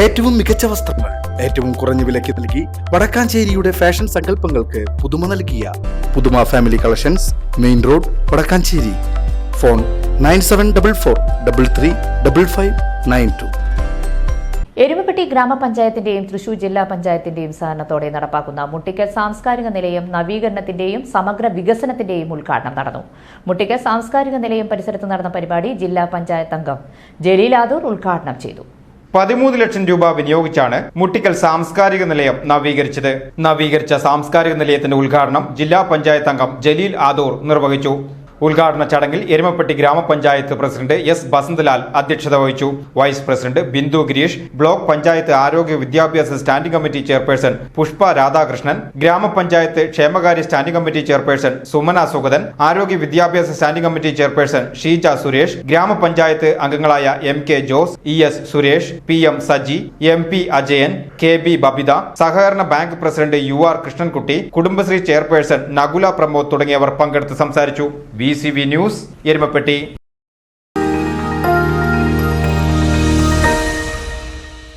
ഏറ്റവും മികച്ച വസ്ത്രങ്ങൾ ഏറ്റവും കുറഞ്ഞ വിലയ്ക്ക് നൽകി വടക്കാഞ്ചേരിയുടെ ഫാഷൻ സങ്കല്പങ്ങൾക്ക് പുതുമ നൽകിയ പുതുമ family collections main road Vadakkanchery. Phone nine seven double four double three double five nine two. Erumapetty ഗ്രാമപഞ്ചായത്തിന്റെയും Thrissur ജില്ലാ പഞ്ചായത്തിന്റെയും സഹകരണത്തോടെ നടപ്പാക്കുന്ന മുട്ടിക്കൽ സാംസ്കാരിക നിലയം നവീകരണത്തിന്റെയും സമഗ്ര വികസനത്തിന്റെയും ഉദ്ഘാടനം നടന്നു. മുട്ടിക്കൽ സാംസ്കാരിക നിലയം പരിസരത്ത് നടന്ന പരിപാടി ജില്ലാ പഞ്ചായത്ത് അംഗം ജലീൽ ആദൂർ ഉദ്ഘാടനം ചെയ്തു. പതിമൂന്ന് ലക്ഷം രൂപ വിനിയോഗിച്ചാണ് മുട്ടിക്കൽ സാംസ്കാരിക നിലയം നവീകരിച്ചത്. നവീകരിച്ച സാംസ്കാരിക നിലയത്തിന്റെ ഉദ്ഘാടനം ജില്ലാ പഞ്ചായത്ത് അംഗം ജലീൽ ആദൂർ നിർവഹിച്ചു. ഉദ്ഘാടന ചടങ്ങിൽ എരുമപ്പെട്ടി ഗ്രാമപഞ്ചായത്ത് പ്രസിഡന്റ് എസ് ബസന്തലാൽ അധ്യക്ഷത വഹിച്ചു. Vice president Bindu Gireesh block panchayat ആരോഗ്യ വിദ്യാഭ്യാസ standing committee chairperson Pushpa Radhakrishnan ഗ്രാമപഞ്ചായത്ത് ക്ഷേമകാര്യ standing committee chairperson Sumana Sugathan ആരോഗ്യ വിദ്യാഭ്യാസ standing committee chairperson Sheeja Suresh ഗ്രാമപഞ്ചായത്ത് അംഗങ്ങളായ M K Jose E S Suresh P M Saji M P Ajayan K B Babitha സഹകരണ bank president U R Krishnankutty Kudumbashree chairperson Nakula Pramod തുടങ്ങിയവർ പങ്കെടുത്ത് സംസാരിച്ചു. B C news Erumapetty.